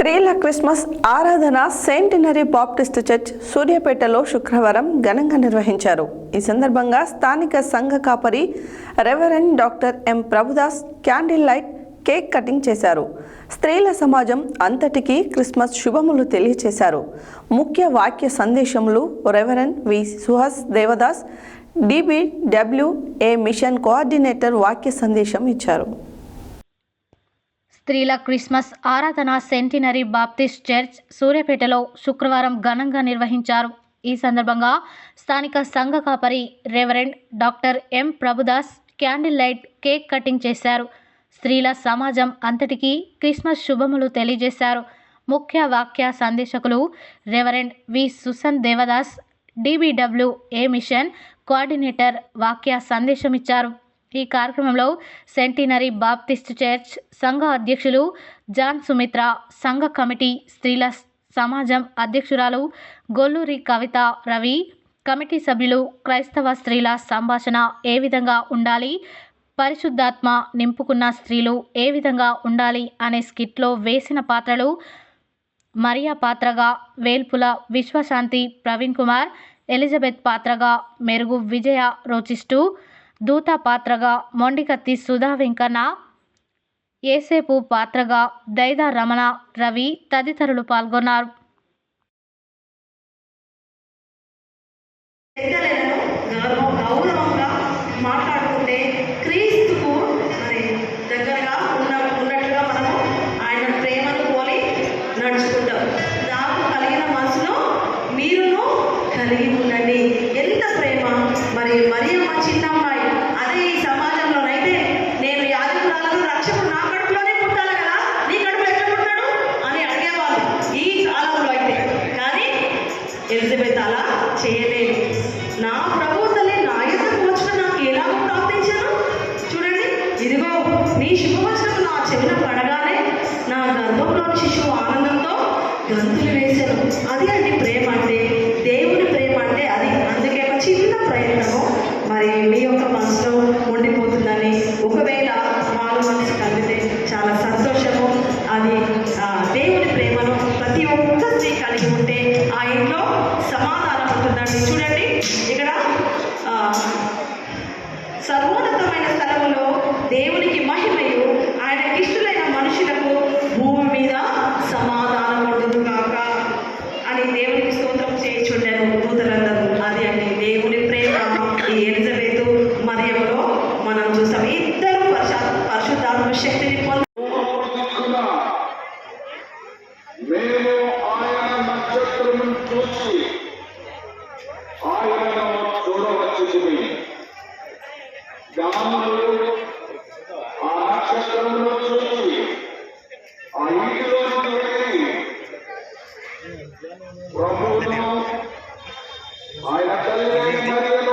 స్త్రీల క్రిస్మస్ ఆరాధన centenary Baptist church సూర్యాపేటలో శుక్రవారం ఘనంగా నిర్వహించారు. ఈ సందర్భంగా స్థానిక సంఘ కాపరి reverend doctor M Prabhudas candle light cake cutting చేశారు. స్త్రీల సమాజం అంతటికీ క్రిస్మస్ శుభములు తెలియచేశారు. ముఖ్య వాక్య సందేశములు reverend V Suhas Devadas DBWA mission coordinator వాక్య సందేశం ఇచ్చారు. స్త్రీల క్రిస్మస్ ఆరాధన సెంటినరీ బాప్టిస్ట్ చర్చ్ సూర్యాపేటలో శుక్రవారం ఘనంగా నిర్వహించారు. ఈ సందర్భంగా స్థానిక సంఘ కాపరి reverend doctor M Prabhudas candle light cake cutting చేశారు. స్త్రీల సమాజం అంతటికీ క్రిస్మస్ శుభములు తెలియజేశారు. ముఖ్య వాక్య సందేశకులు reverend V Susan Devadas DBW A mission coordinator వాక్య సందేశం ఇచ్చారు ఈ కార్యక్రమంలో సెంటినరీ బాప్టిస్ట్ చర్చ్ సంఘ అధ్యక్షులు జాన్ సుమిత్ర సంఘ కమిటీ స్త్రీల సమాజం అధ్యక్షురాలు గొల్లూరి కవిత రవి కమిటీ సభ్యులు క్రైస్తవ స్త్రీల సంభాషణ ఏ విధంగా ఉండాలి పరిశుద్ధాత్మ నింపుకున్న స్త్రీలు ఏ విధంగా ఉండాలి అనే స్కిట్లో వేసిన పాత్రలు మరియా పాత్రగా వేల్పుల విశ్వశాంతి ప్రవీణ్ కుమార్ ఎలిజబెత్ పాత్రగా మెరుగు విజయ రోచిస్టు దూత పాత్రగా మొండికత్తి సుధా వెంకన్న ఏసేపు పాత్రగా దైద రమణ రవి తదితరులు పాల్గొన్నారు. మాట్లాడుకుంటే క్రీస్తుకు మరి దగ్గరగా ఉన్న ఉన్నట్టుగా మనము ఆయన ప్రేమను పోలి నడుచుకుంటాం. నాకు కలిగిన మీరును కలిగి ఉండండి ఎంత ప్రేమ మరి మరి మా చిన్న అమ్మాయి అదే ఈ సమాజంలోనైతే నేను యాజకురాలను రక్షకుడు నా కడుపులోనే పుట్టాలి కదా నీ కడుపులో ఎక్కడ పుట్టాడు అని అడిగేవాళ్ళు ఈ కాలంలో అయితే కానీ ఎలిజబెత్ అలా చేయలేదు. నా ప్రభు తల్లి నా యొక్క వచ్చిన నాకు ఎలాగో ప్రార్థించాను చూడండి ఇదిగో నీ శుభవచనం నా చెవిన పడగానే నా గర్భంలో శిశువు ఆనందంతో గంతులు వేశాను. అది అండి ప్రేమ అంటే దేవుని ప్రేమ అంటే అది. అందుకే ఒక చిన్న ప్రయత్నము మరి మీ యొక్క మనసులో ఉండిపోతుందని ఒకవేళ మారు మనసు కలిగితే చాలా సర్వోన్నతమైన స్థలములో దేవునికి మహిమయు. ఆయన ఇష్టలైన ధన్యవాదాలు